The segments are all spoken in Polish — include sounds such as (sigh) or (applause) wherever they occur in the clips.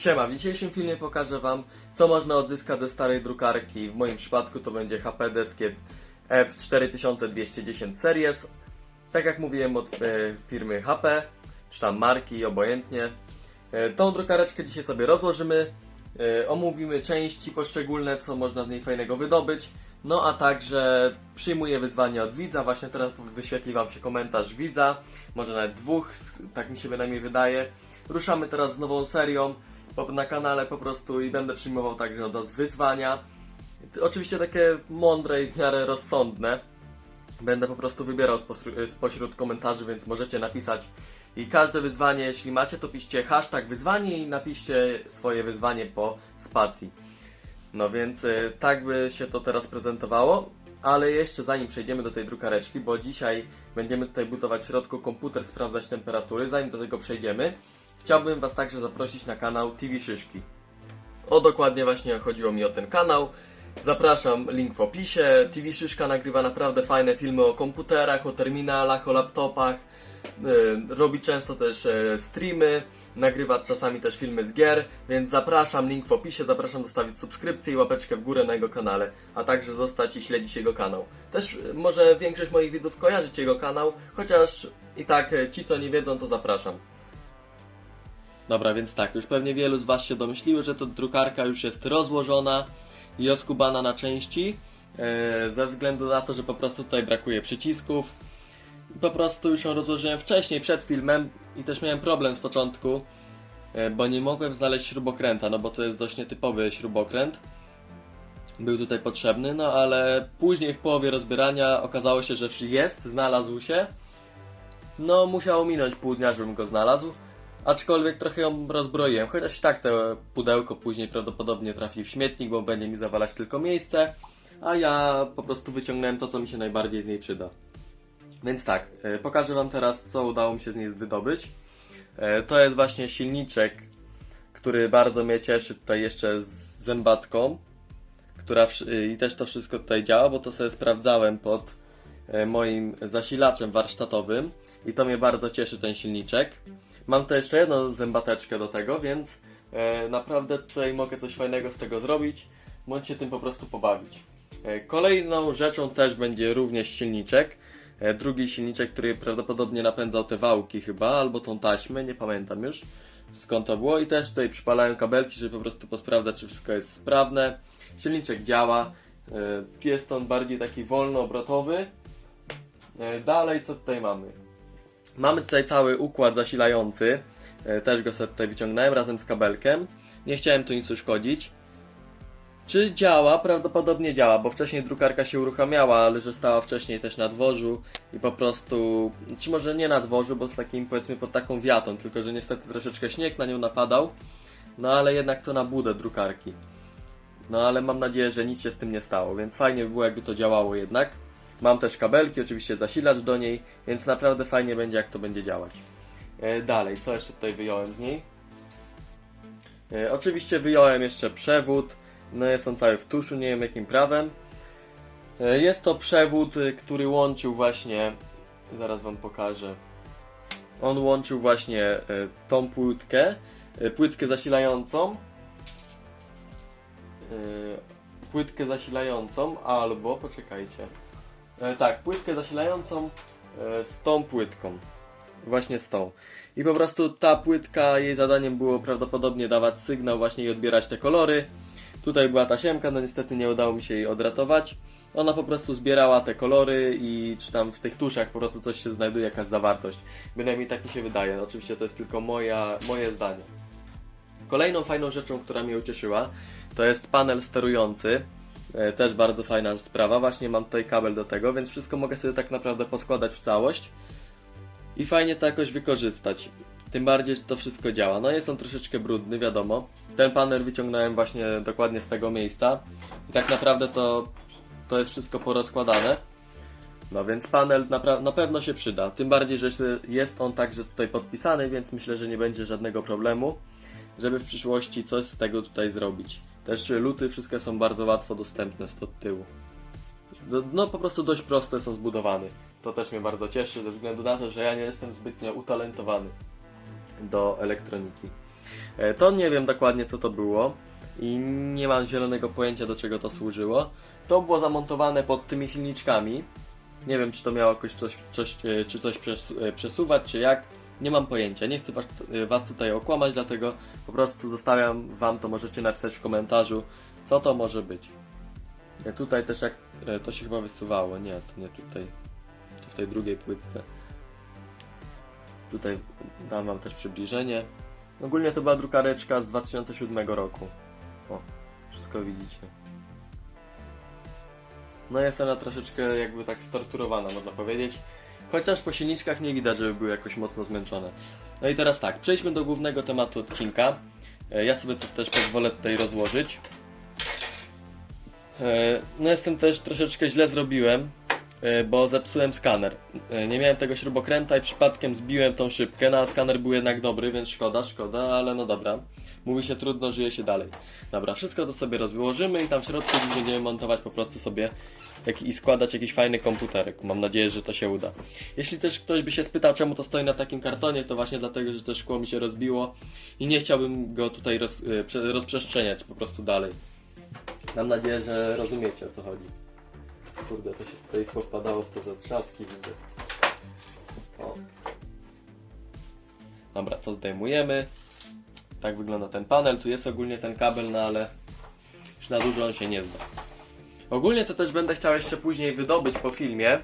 Siema, w dzisiejszym filmie pokażę Wam, co można odzyskać ze starej drukarki. W moim przypadku to będzie HP Desket F4210 Series. Tak jak mówiłem od e, firmy HP, czy tam marki, obojętnie. E, tą drukareczkę dzisiaj sobie rozłożymy, e, omówimy części poszczególne, co można z niej fajnego wydobyć. No a także przyjmuję wyzwanie od widza, właśnie teraz wyświetli Wam się komentarz widza, może nawet dwóch, tak mi się bynajmniej wydaje. Ruszamy teraz z nową serią na kanale po prostu i będę przyjmował także od Was wyzwania. Oczywiście takie mądre i w miarę rozsądne. Będę po prostu wybierał spośród, spośród komentarzy, więc możecie napisać i każde wyzwanie, jeśli macie, to piszcie hashtag wyzwanie i napiszcie swoje wyzwanie po spacji. No więc y, tak by się to teraz prezentowało, ale jeszcze zanim przejdziemy do tej drukareczki, bo dzisiaj będziemy tutaj budować w środku komputer, sprawdzać temperatury, zanim do tego przejdziemy, chciałbym Was także zaprosić na kanał TV Szyszki. O dokładnie właśnie chodziło mi o ten kanał. Zapraszam, link w opisie. TV Szyszka nagrywa naprawdę fajne filmy o komputerach, o terminalach, o laptopach. Yy, Robi często też e, streamy, nagrywa czasami też filmy z gier, więc zapraszam, link w opisie, zapraszam zostawić subskrypcję i łapeczkę w górę na jego kanale, a także zostać i śledzić jego kanał. Też e, może większość moich widzów kojarzyć jego kanał, chociaż i tak e, ci co nie wiedzą to zapraszam. Dobra, więc tak, już pewnie wielu z Was się domyśliło, że to drukarka już jest rozłożona i oskubana na części, e, ze względu na to, że po prostu tutaj brakuje przycisków. Po prostu już ją rozłożyłem wcześniej, przed filmem i też miałem problem z początku, e, bo nie mogłem znaleźć śrubokręta, no bo to jest dość nietypowy śrubokręt. Był tutaj potrzebny, no ale później w połowie rozbierania okazało się, że jest, znalazł się. No, musiało minąć pół dnia, żebym go znalazł. Aczkolwiek trochę ją rozbroiłem, chociaż i tak to pudełko później prawdopodobnie trafi w śmietnik, bo będzie mi zawalać tylko miejsce, a ja po prostu wyciągnąłem to, co mi się najbardziej z niej przyda. Więc tak, e, pokażę Wam teraz, co udało mi się z niej wydobyć. E, To jest właśnie silniczek, który bardzo mnie cieszy tutaj jeszcze z zębatką, która wsz- i też to wszystko tutaj działa, bo to sobie sprawdzałem pod e, moim zasilaczem warsztatowym i to mnie bardzo cieszy ten silniczek. Mam tu jeszcze jedną zębateczkę do tego, więc e, naprawdę tutaj mogę coś fajnego z tego zrobić, bądź się tym po prostu pobawić. E, kolejną rzeczą też będzie również silniczek. E, drugi silniczek, który prawdopodobnie napędzał te wałki chyba, albo tą taśmę, nie pamiętam już skąd to było. I też tutaj przypalałem kabelki, żeby po prostu posprawdzać, czy wszystko jest sprawne. Silniczek działa. E, Jest on bardziej taki wolnoobrotowy. E, Dalej co tutaj mamy? Mamy tutaj cały układ zasilający. E, Też go sobie tutaj wyciągnąłem razem z kabelkiem. Nie chciałem tu nic uszkodzić. Czy działa? Prawdopodobnie działa, bo wcześniej drukarka się uruchamiała, ale że stała wcześniej też na dworzu i po prostu, czy może nie na dworzu, bo z takim powiedzmy pod taką wiatą, tylko że niestety troszeczkę śnieg na nią napadał. No ale jednak to na budę drukarki. No ale mam nadzieję, że nic się z tym nie stało, więc fajnie by było jakby to działało jednak. Mam też kabelki, oczywiście zasilacz do niej, więc naprawdę fajnie będzie jak to będzie działać. E, dalej, co jeszcze tutaj wyjąłem z niej? E, oczywiście wyjąłem jeszcze przewód, no jest on cały w tuszu, nie wiem jakim prawem. E, jest to przewód, y, który łączył właśnie, zaraz wam pokażę. On łączył właśnie tą płytkę, płytkę zasilającą, płytkę zasilającą, albo poczekajcie. E, tak, płytkę zasilającą e, z tą płytką. Właśnie z tą. I po prostu ta płytka, jej zadaniem było prawdopodobnie dawać sygnał właśnie i odbierać te kolory. Tutaj była tasiemka, no niestety nie udało mi się jej odratować. Ona po prostu zbierała te kolory i czy tam w tych tuszach po prostu coś się znajduje, jakaś zawartość. Bynajmniej tak mi się wydaje. No, oczywiście to jest tylko moja, moje zdanie. Kolejną fajną rzeczą, która mnie ucieszyła, to jest panel sterujący. E, Też bardzo fajna sprawa. Właśnie mam tutaj kabel do tego, więc wszystko mogę sobie tak naprawdę poskładać w całość i fajnie to jakoś wykorzystać. Tym bardziej, że to wszystko działa. No jest on troszeczkę brudny, wiadomo. Ten panel wyciągnąłem właśnie dokładnie z tego miejsca. I tak naprawdę to, to jest wszystko porozkładane. No więc panel napra- na pewno się przyda. Tym bardziej, że jest on także tutaj podpisany, więc myślę, że nie będzie żadnego problemu, żeby w przyszłości coś z tego tutaj zrobić. Też luty wszystkie są bardzo łatwo dostępne z tyłu. No, po prostu dość prosto są zbudowany. To też mnie bardzo cieszy, ze względu na to, że ja nie jestem zbytnio utalentowany do elektroniki. E, To nie wiem dokładnie co to było i nie mam zielonego pojęcia do czego to służyło. To było zamontowane pod tymi silniczkami. Nie wiem czy to miało jakoś coś, coś, e, czy coś e, przesuwać, czy jak. Nie mam pojęcia. Nie chcę was, e, was tutaj okłamać, dlatego po prostu zostawiam wam to, możecie napisać w komentarzu, co to może być. E, Tutaj też jak e, to się chyba wysuwało. Nie, to nie tutaj. To w tej drugiej płytce. Tutaj dam wam też przybliżenie. Ogólnie to była drukareczka z 2007 roku. O, wszystko widzicie. No jest ona troszeczkę jakby tak storturowana, można powiedzieć. Chociaż po silniczkach nie widać, żeby były jakoś mocno zmęczone. No i teraz tak, przejdźmy do głównego tematu odcinka. E, Ja sobie to też pozwolę tutaj rozłożyć. E, No jestem też troszeczkę źle zrobiłem, e, bo zepsułem skaner. Nie miałem tego śrubokręta i przypadkiem zbiłem tą szybkę, no a skaner był jednak dobry, więc szkoda, szkoda, ale no dobra. Mówi się trudno, żyje się dalej. Dobra, wszystko to sobie rozłożymy i tam w środku będziemy montować po prostu sobie jak, i składać jakiś fajny komputerek. Mam nadzieję, że to się uda. Jeśli też ktoś by się spytał, czemu to stoi na takim kartonie, to właśnie dlatego, że to szkło mi się rozbiło i nie chciałbym go tutaj roz, prze- rozprzestrzeniać po prostu dalej. Mam nadzieję, że rozumiecie o co chodzi. Kurde, to się tutaj popadało w to za trzaski, widzę. O. Dobra, to zdejmujemy. Tak wygląda ten panel. Tu jest ogólnie ten kabel, no ale już na dużo on się nie zda. Ogólnie to też będę chciał jeszcze później wydobyć po filmie.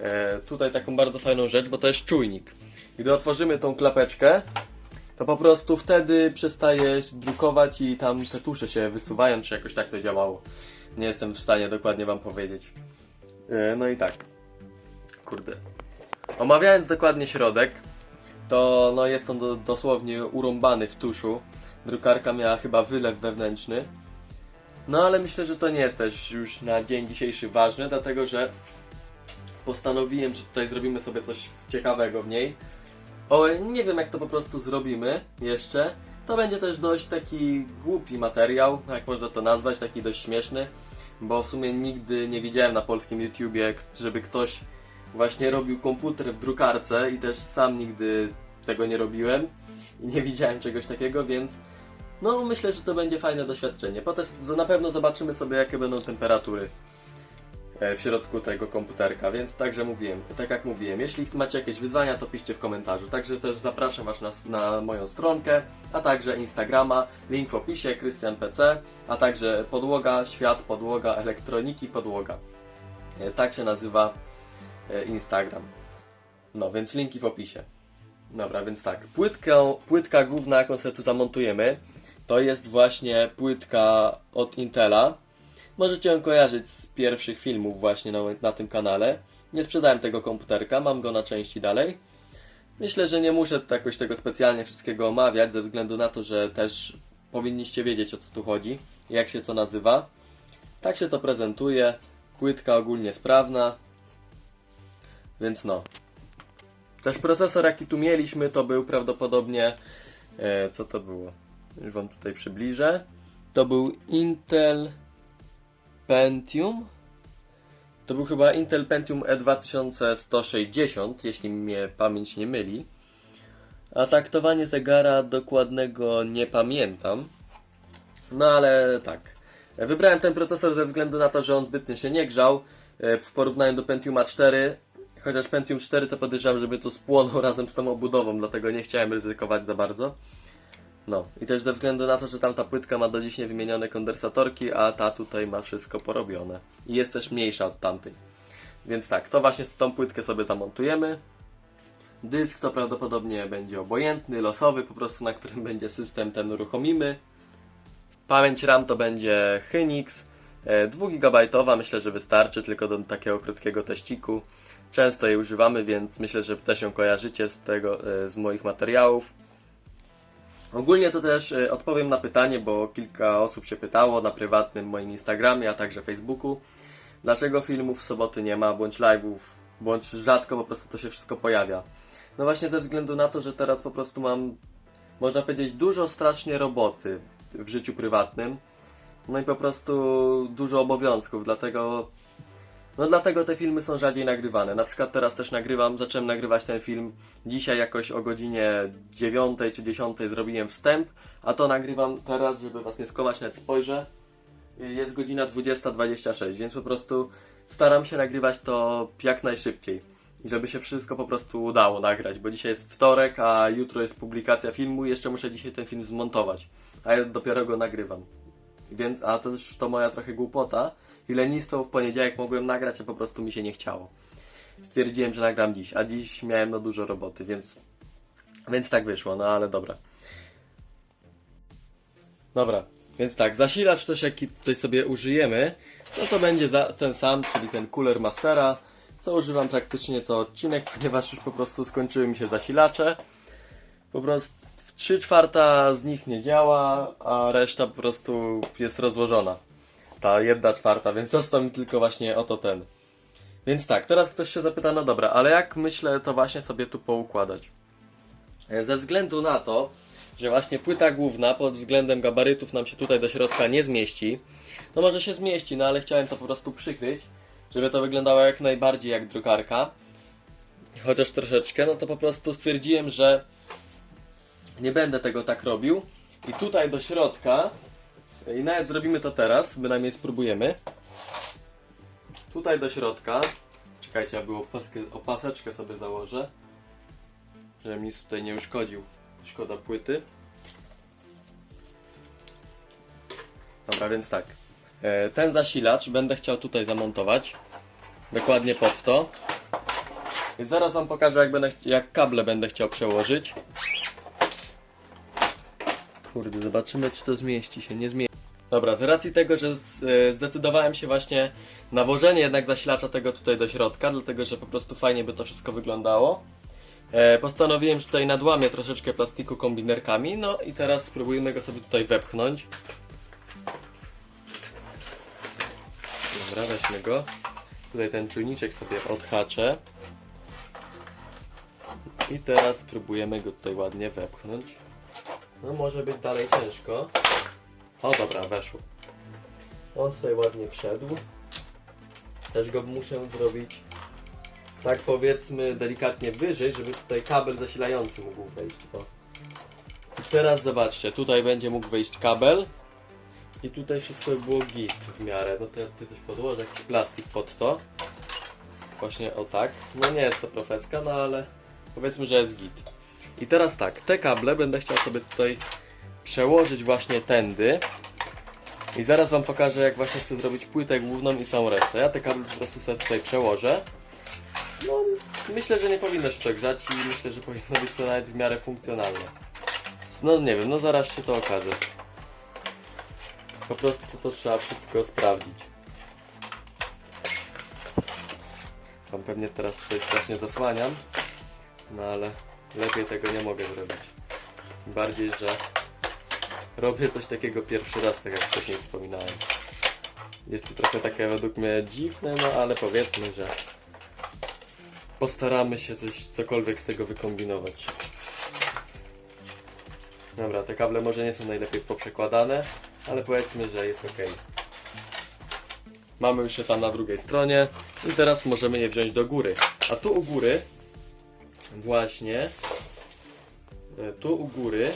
E, tutaj taką bardzo fajną rzecz, bo to jest czujnik. Gdy otworzymy tą klapeczkę, to po prostu wtedy przestaje drukować i tam te tusze się wysuwają, czy jakoś tak to działało. Nie jestem w stanie dokładnie wam powiedzieć. E, No i tak. Kurde. Omawiając dokładnie środek, to no jest on do, dosłownie urąbany w tuszu. Drukarka miała chyba wylew wewnętrzny. No ale myślę, że to nie jest też już na dzień dzisiejszy ważne, dlatego że postanowiłem, że tutaj zrobimy sobie coś ciekawego w niej. O, nie wiem jak to po prostu zrobimy jeszcze. To będzie też dość taki głupi materiał, jak można to nazwać, taki dość śmieszny, bo w sumie nigdy nie widziałem na polskim YouTubie, żeby ktoś właśnie robił komputer w drukarce i też sam nigdy tego nie robiłem i nie widziałem czegoś takiego, więc no myślę, że to będzie fajne doświadczenie. Potem na pewno zobaczymy sobie jakie będą temperatury e, w środku tego komputerka, więc także mówiłem, tak jak mówiłem, jeśli macie jakieś wyzwania, to piszcie w komentarzu. Także też zapraszam Was na, na moją stronkę, a także Instagrama, link w opisie, Krystian PC, a także podłoga, świat, podłoga, elektroniki, podłoga. E, Tak się nazywa Instagram. No, więc linki w opisie. Dobra, więc tak, płytkę, płytka główna, jaką sobie tu zamontujemy, to jest właśnie płytka od Intela. Możecie ją kojarzyć z pierwszych filmów właśnie na, na tym kanale. Nie sprzedałem tego komputerka, mam go na części dalej. Myślę, że nie muszę jakoś tego specjalnie wszystkiego omawiać, ze względu na to, że też powinniście wiedzieć o co tu chodzi, jak się to nazywa. Tak się to prezentuje. Płytka ogólnie sprawna. Więc no. Też procesor jaki tu mieliśmy to był prawdopodobnie e, co to było? Już wam tutaj przybliżę. To był Intel Pentium. To był chyba Intel Pentium E E2160, jeśli mnie pamięć nie myli. A taktowanie zegara dokładnego nie pamiętam. No ale tak. Wybrałem ten procesor ze względu na to, że on zbytnio się nie grzał e, w porównaniu do Pentiuma 4. Chociaż Pentium 4 to podejrzewam, żeby tu spłonął razem z tą obudową, dlatego nie chciałem ryzykować za bardzo. No i też ze względu na to, że tamta płytka ma do dziś niewymienione kondensatorki, a ta tutaj ma wszystko porobione. I jest też mniejsza od tamtej. Więc tak, to właśnie tą płytkę sobie zamontujemy. Dysk to prawdopodobnie będzie obojętny, losowy, po prostu na którym (laughs) będzie system ten uruchomimy. Pamięć RAM to będzie Hynix, e, 2 GB, myślę, że wystarczy tylko do takiego krótkiego teściku. Często jej używamy, więc myślę, że też ją kojarzycie z tego, e, z moich materiałów. Ogólnie to też e, odpowiem na pytanie, bo kilka osób się pytało na prywatnym moim Instagramie, a także Facebooku, dlaczego filmów w soboty nie ma, bądź live'ów, bądź rzadko po prostu to się wszystko pojawia. No właśnie ze względu na to, że teraz po prostu mam, można powiedzieć, dużo strasznie roboty w życiu prywatnym. No i po prostu dużo obowiązków, dlatego No dlatego te filmy są rzadziej nagrywane. Na przykład teraz też nagrywam, zacząłem nagrywać ten film dzisiaj jakoś o godzinie 9 czy 10 zrobiłem wstęp, a to nagrywam teraz, żeby was nie skować, nawet spojrzę. Jest godzina 20.26, więc po prostu staram się nagrywać to jak najszybciej. I żeby się wszystko po prostu udało nagrać, bo dzisiaj jest wtorek, a jutro jest publikacja filmu i jeszcze muszę dzisiaj ten film zmontować. A ja dopiero go nagrywam. Więc, a to też to moja trochę głupota i lenistwo w poniedziałek mogłem nagrać, a po prostu mi się nie chciało. Stwierdziłem, że nagram dziś, a dziś miałem no dużo roboty, więc, więc tak wyszło, no ale dobra. Dobra, więc tak, zasilacz też jaki tutaj sobie użyjemy, no to będzie ten sam, czyli ten Cooler Mastera, co używam praktycznie co odcinek, ponieważ już po prostu skończyły mi się zasilacze. Po prostu 3 czwarta z nich nie działa, a reszta po prostu jest rozłożona. Ta jedna czwarta, więc został mi tylko właśnie oto ten. Więc tak, teraz ktoś się zapyta, no dobra, ale jak myślę to właśnie sobie tu poukładać? E, Ze względu na to, że właśnie płyta główna pod względem gabarytów nam się tutaj do środka nie zmieści. No może się zmieści, no ale chciałem to po prostu przykryć, żeby to wyglądało jak najbardziej jak drukarka. Chociaż troszeczkę, no to po prostu stwierdziłem, że nie będę tego tak robił. I tutaj do środka, i nawet zrobimy to teraz, bynajmniej spróbujemy. Tutaj do środka, czekajcie, aby opaskę, opaseczkę sobie założę, żeby mi tutaj nie uszkodził. Szkoda płyty. Dobra, więc tak. E, Ten zasilacz będę chciał tutaj zamontować. Dokładnie pod to. I zaraz wam pokażę jak, będę, jak kable będę chciał przełożyć. Kurde, zobaczymy czy to zmieści się, nie zmieści. Dobra, z racji tego, że e, zdecydowałem się właśnie na włożenie jednak zasilacza tego tutaj do środka, dlatego że po prostu fajnie by to wszystko wyglądało. E, postanowiłem, że tutaj nadłamię troszeczkę plastiku kombinerkami, no i teraz spróbujmy go sobie tutaj wepchnąć. Dobra, weźmy go. Tutaj ten czujniczek sobie odhaczę. I teraz spróbujemy go tutaj ładnie wepchnąć. No może być dalej ciężko. O dobra, weszło. On tutaj ładnie wszedł. Też go muszę zrobić tak powiedzmy delikatnie wyżej, żeby tutaj kabel zasilający mógł wejść. O. I teraz zobaczcie, tutaj będzie mógł wejść kabel i tutaj wszystko by było git w miarę. No to ja tutaj coś podłożę, jakiś plastik pod to. Właśnie o tak. No nie jest to profeska, no ale powiedzmy, że jest git. I teraz tak, te kable będę chciał sobie tutaj przełożyć właśnie tędy. I zaraz wam pokażę jak właśnie chcę zrobić płytę główną i całą resztę. Ja te kable po prostu sobie tutaj przełożę. No, myślę, że nie powinno się to grzać i myślę, że powinno być to nawet w miarę funkcjonalne. No nie wiem, no zaraz się to okaże. Po prostu to trzeba wszystko sprawdzić. Wam pewnie teraz tutaj strasznie zasłaniam, no ale lepiej tego nie mogę zrobić. Bardziej, że robię coś takiego pierwszy raz, tak jak wcześniej wspominałem. Jest to trochę takie według mnie dziwne, no ale powiedzmy, że postaramy się coś, cokolwiek z tego wykombinować. Dobra, te kable może nie są najlepiej poprzekładane, ale powiedzmy, że jest ok. Mamy już je tam na drugiej stronie i teraz możemy je wziąć do góry. A tu u góry, właśnie, e, tu u góry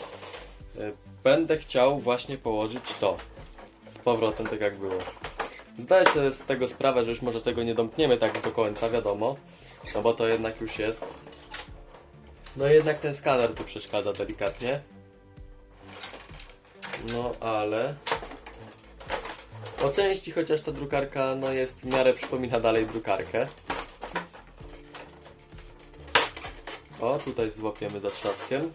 będę chciał właśnie położyć to. Z powrotem tak jak było. Zdaję sobie z tego sprawę, że już może tego nie domkniemy tak do końca, wiadomo. No bo to jednak już jest. No jednak ten skaner tu przeszkadza delikatnie. No ale... Po części chociaż ta drukarka no jest w miarę przypomina dalej drukarkę. O, tutaj złapiemy za trzaskiem.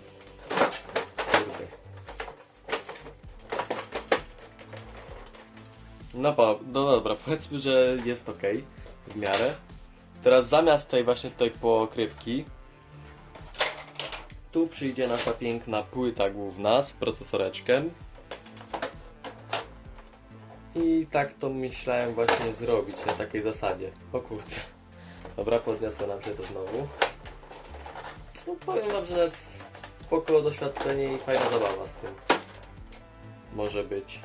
No, po, no dobra, powiedzmy, że jest ok w miarę. Teraz zamiast tej właśnie tej pokrywki tu przyjdzie nasza piękna płyta główna z procesoreczkiem. I tak to myślałem właśnie zrobić na takiej zasadzie. O kurde. Dobra, podniosło nam się to znowu. No powiem wam, że nawet spoko doświadczenie i fajna zabawa z tym. Może być.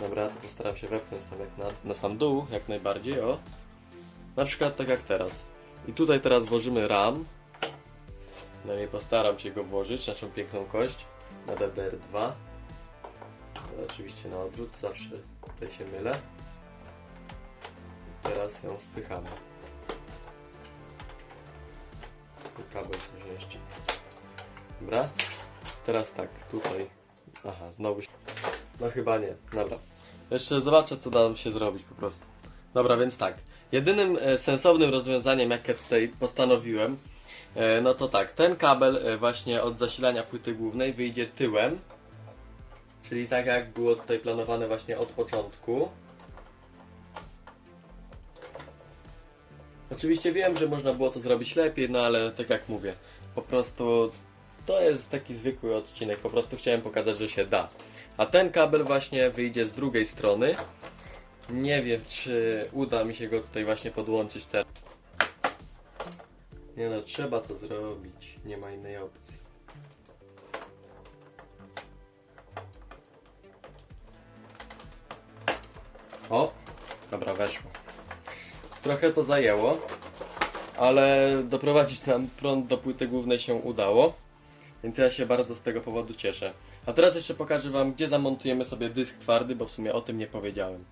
Dobra, to postaram się wepchnąć tam jak na, na sam dół, jak najbardziej, o. Na przykład tak jak teraz. I tutaj teraz włożymy RAM. Przynajmniej postaram się go włożyć, naszą piękną kość na DDR2. Oczywiście na odwrót, zawsze tutaj się mylę. Teraz ją wpychamy. Kabel się mieści. Dobra. Teraz tak, tutaj. Aha, znowu się... No chyba nie. Dobra. Jeszcze zobaczę, co da nam się zrobić po prostu. Dobra, więc tak. Jedynym e, sensownym rozwiązaniem, jakie tutaj postanowiłem, e, no to tak, ten kabel e, właśnie od zasilania płyty głównej wyjdzie tyłem. Czyli tak jak było tutaj planowane właśnie od początku. Oczywiście wiem, że można było to zrobić lepiej, no ale tak jak mówię, po prostu to jest taki zwykły odcinek, po prostu chciałem pokazać, że się da. A ten kabel właśnie wyjdzie z drugiej strony. Nie wiem, czy uda mi się go tutaj właśnie podłączyć teraz. Nie no, trzeba to zrobić. Nie ma innej opcji. O! Dobra, weszło. Trochę to zajęło, ale doprowadzić nam prąd do płyty głównej się udało. Więc ja się bardzo z tego powodu cieszę. A teraz jeszcze pokażę Wam, gdzie zamontujemy sobie dysk twardy, bo w sumie o tym nie powiedziałem.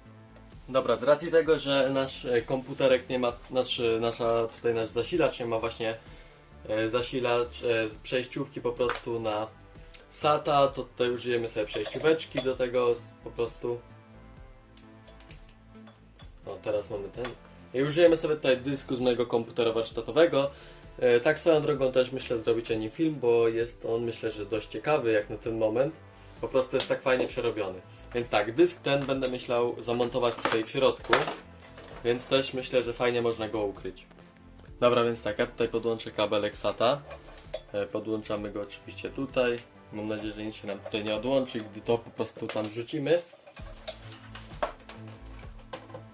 Dobra, z racji tego, że nasz e, komputerek nie ma, nasz, e, nasza, tutaj nasz zasilacz nie ma właśnie e, zasilacz z przejściówki po prostu na SATA, to tutaj użyjemy sobie przejścióweczki do tego po prostu. No teraz mamy ten. I użyjemy sobie tutaj dysku z mojego komputera warsztatowego. E, Tak swoją drogą też myślę zrobić o nim film, bo jest on myślę, że dość ciekawy jak na ten moment. Po prostu jest tak fajnie przerobiony. Więc tak, dysk ten będę myślał zamontować tutaj w środku, więc też myślę, że fajnie można go ukryć. Dobra, więc tak, ja tutaj podłączę kabelek SATA. E, Podłączamy go oczywiście tutaj. Mam nadzieję, że nic się nam tutaj nie odłączy, gdy to po prostu tam rzucimy.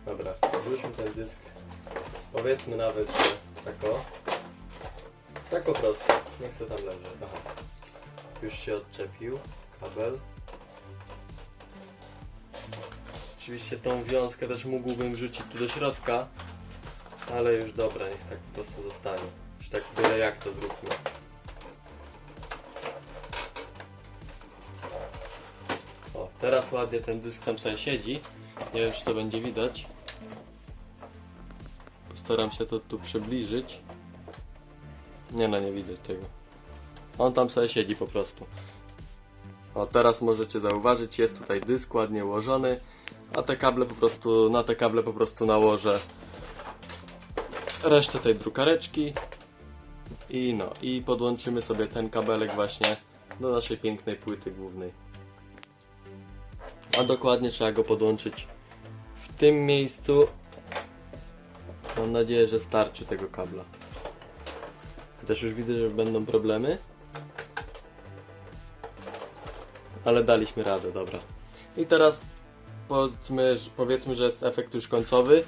Dobra, wrzućmy ten dysk. Powiedzmy nawet, że tak o. Tak po prostu. Niech to tam leży. Aha. Już się odczepił kabel. Oczywiście tą wiązkę też mógłbym wrzucić tu do środka, ale już dobra, niech tak po prostu zostanie. Już tak byle jak to zróbmy. O, teraz ładnie ten dysk tam sobie siedzi. Nie wiem, czy to będzie widać. Postaram się to tu przybliżyć. Nie no, nie widać tego. On tam sobie siedzi po prostu. O, teraz możecie zauważyć, jest tutaj dysk ładnie ułożony, a te kable po prostu, na te kable po prostu nałożę resztę tej drukareczki i no, i podłączymy sobie ten kabelek właśnie do naszej pięknej płyty głównej. A dokładnie trzeba go podłączyć w tym miejscu. Mam nadzieję, że starczy tego kabla. Chociaż już widzę, że będą problemy. Ale daliśmy radę, dobra. I teraz powiedzmy, że- powiedzmy, że jest efekt już końcowy.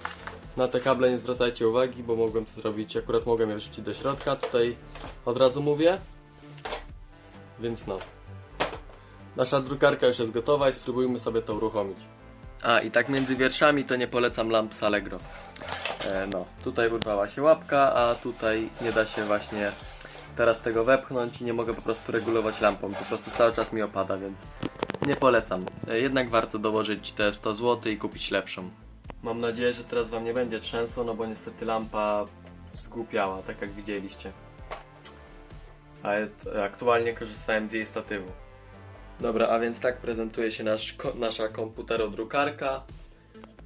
Na te kable nie zwracajcie uwagi, bo mogłem to zrobić, akurat mogłem je wrzucić do środka. Tutaj od razu mówię. Więc no. Nasza drukarka już jest gotowa i spróbujmy sobie to uruchomić. A i tak między wierszami to nie polecam lamp z Allegro. E, no, tutaj urwała się łapka, a tutaj nie da się właśnie teraz tego wepchnąć i nie mogę po prostu regulować lampą. Po prostu cały czas mi opada, więc nie polecam. E, jednak warto dołożyć te 100 zł i kupić lepszą. Mam nadzieję, że teraz Wam nie będzie trzęsło, no bo niestety lampa zgłupiała, tak jak widzieliście. A aktualnie korzystałem z jej statywu. Dobra, a więc tak prezentuje się nasz, nasza komputerodrukarka.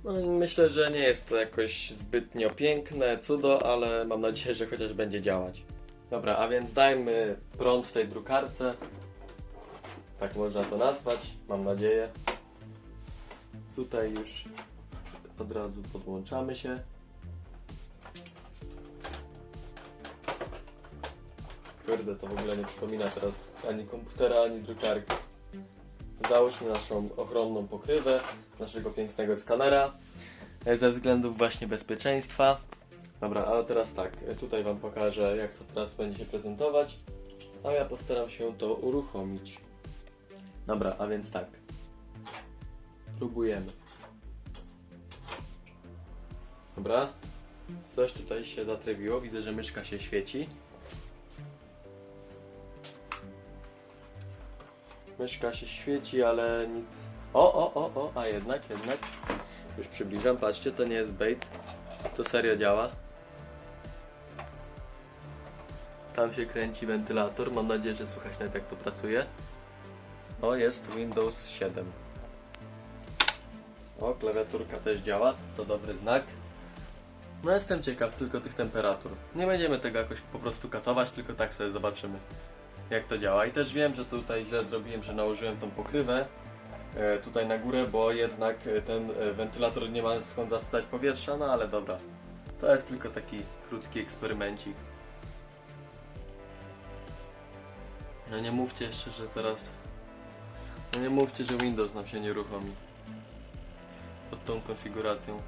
No myślę, że nie jest to jakoś zbytnio piękne, cudo, ale mam nadzieję, że chociaż będzie działać. Dobra, a więc dajmy prąd tej drukarce. Tak można to nazwać, mam nadzieję. Tutaj już od razu podłączamy się. Kurde, to w ogóle nie przypomina teraz ani komputera, ani drukarki. Załóżmy naszą ochronną pokrywę naszego pięknego skanera e, ze względów właśnie bezpieczeństwa. Dobra, a teraz tak, e, tutaj Wam pokażę jak to teraz będzie się prezentować, a ja postaram się to uruchomić. Dobra, a więc tak. Próbujemy. Dobra. Coś tutaj się zatrybiło. Widzę, że myszka się świeci. Myszka się świeci, ale nic. O, o, o, o, a jednak, jednak. Już przybliżam, patrzcie, to nie jest bait. To serio działa. Tam się kręci wentylator. Mam nadzieję, że słychać nawet jak to pracuje. O, jest Windows 7. O, klawiaturka też działa, to dobry znak. No jestem ciekaw tylko tych temperatur. Nie będziemy tego jakoś po prostu katować, tylko tak sobie zobaczymy jak to działa. I też wiem, że tutaj źle zrobiłem, że nałożyłem tą pokrywę e, tutaj na górę, bo jednak e, ten e, wentylator nie ma skąd zasysać powietrza, no ale dobra. To jest tylko taki krótki eksperymencik. No nie mówcie jeszcze, że teraz... No nie mówcie, że Windows nam się nie uruchomi. Pod tą konfiguracją.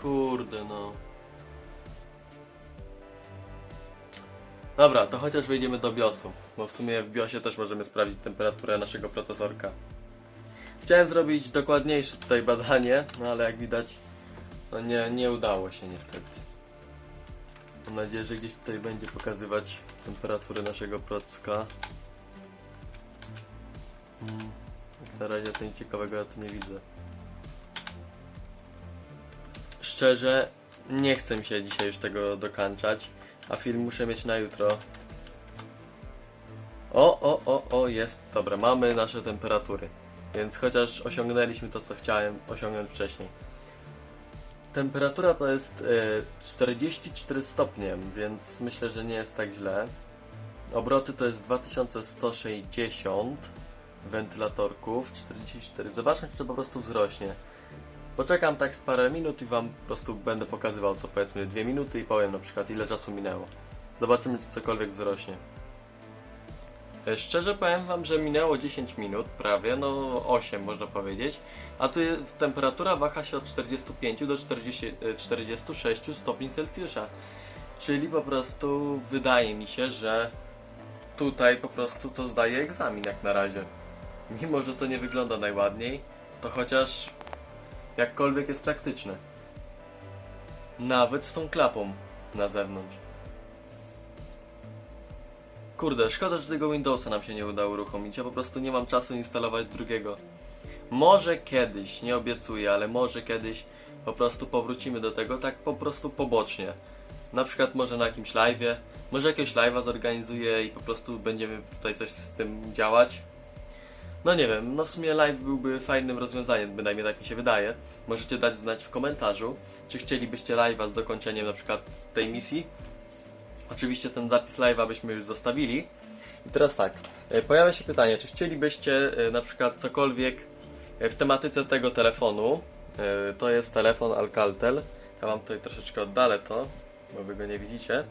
Kurde no. Dobra, to chociaż wejdziemy do BIOSu, bo w sumie w BIOSie też możemy sprawdzić temperaturę naszego procesorka. Chciałem zrobić dokładniejsze tutaj badanie, no ale jak widać, no nie, nie udało się niestety. Mam nadzieję, że gdzieś tutaj będzie pokazywać temperaturę naszego procka. Mm, na razie to nic ciekawego ja tu nie widzę. Szczerze, nie chcę mi się dzisiaj już tego dokańczać, a film muszę mieć na jutro. O, o, o, o, jest. Dobra, mamy nasze temperatury. Więc chociaż osiągnęliśmy to, co chciałem osiągnąć wcześniej. Temperatura to jest e, 44 stopnie, więc myślę, że nie jest tak źle. Obroty to jest 2160 wentylatorków, 44. Zobaczmy, czy to po prostu wzrośnie. Poczekam tak z parę minut i wam po prostu będę pokazywał co powiedzmy dwie minuty i powiem na przykład ile czasu minęło. Zobaczymy czy cokolwiek wzrośnie. E, Szczerze powiem wam, że minęło 10 minut prawie, no 8 można powiedzieć, a tu temperatura waha się od 45 do 40, e, 46 stopni Celsjusza. Czyli po prostu wydaje mi się, że tutaj po prostu to zdaje egzamin jak na razie. Mimo, że to nie wygląda najładniej, to chociaż jakkolwiek jest praktyczne. Nawet z tą klapą na zewnątrz. Kurde, szkoda, że tego Windowsa nam się nie udało uruchomić. Ja po prostu nie mam czasu instalować drugiego. Może kiedyś, nie obiecuję, ale może kiedyś po prostu powrócimy do tego tak po prostu pobocznie. Na przykład może na jakimś live'ie, może jakiegoś live'a zorganizuję i po prostu będziemy tutaj coś z tym działać. No nie wiem, no w sumie live byłby fajnym rozwiązaniem, bynajmniej tak mi się wydaje. Możecie dać znać w komentarzu, czy chcielibyście live'a z dokończeniem na przykład tej misji. Oczywiście ten zapis live'a byśmy już zostawili. I teraz tak, e, pojawia się pytanie, czy chcielibyście e, na przykład cokolwiek e, w tematyce tego telefonu. To jest telefon Alcatel. Ja wam tutaj troszeczkę oddalę to, bo wy go nie widzicie.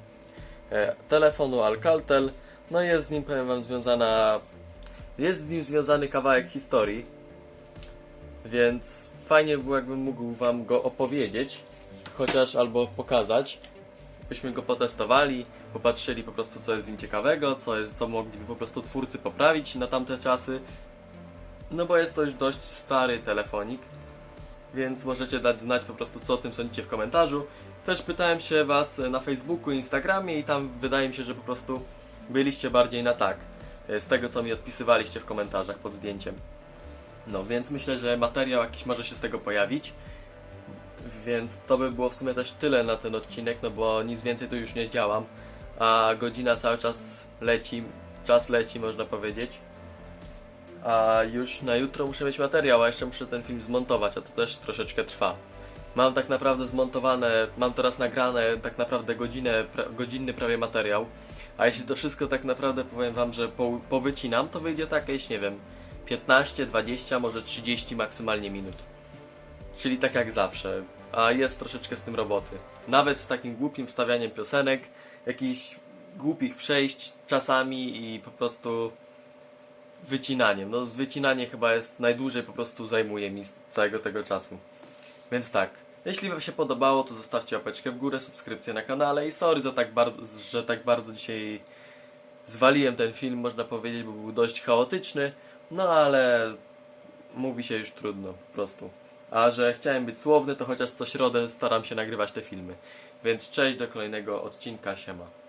Telefonu Alcatel. No jest z nim, powiem wam, związana jest z nim związany kawałek historii, więc fajnie by było, jakbym mógł Wam go opowiedzieć, chociaż albo pokazać, byśmy go potestowali, popatrzyli po prostu, co jest z nim ciekawego, co, jest, co mogliby po prostu twórcy poprawić na tamte czasy. No bo jest to już dość stary telefonik, więc możecie dać znać po prostu, co o tym sądzicie w komentarzu. Też pytałem się Was na Facebooku Instagramie i tam wydaje mi się, że po prostu byliście bardziej na tak z tego co mi odpisywaliście w komentarzach pod zdjęciem. No więc myślę, że materiał jakiś może się z tego pojawić. Więc to by było w sumie też tyle na ten odcinek, no bo nic więcej tu już nie działam. A godzina cały czas leci, czas leci można powiedzieć. A już na jutro muszę mieć materiał, a jeszcze muszę ten film zmontować, a to też troszeczkę trwa. Mam tak naprawdę zmontowane, mam teraz nagrane tak naprawdę godzinę, pra, godzinny prawie materiał. A jeśli to wszystko tak naprawdę powiem wam, że po, powycinam, to wyjdzie tak jakieś, nie wiem, 15, 20, może 30 maksymalnie minut. Czyli tak jak zawsze, a jest troszeczkę z tym roboty. Nawet z takim głupim wstawianiem piosenek, jakichś głupich przejść czasami i po prostu wycinaniem. No wycinanie chyba jest najdłużej po prostu zajmuje mi całego tego czasu. Więc tak, jeśli Wam się podobało, to zostawcie łapeczkę w górę, subskrypcję na kanale i sorry za tak bardzo, że tak bardzo dzisiaj zwaliłem ten film, można powiedzieć, bo był dość chaotyczny, no ale mówi się już trudno, po prostu. A że chciałem być słowny, to chociaż co środę staram się nagrywać te filmy. Więc cześć do kolejnego odcinka, siema.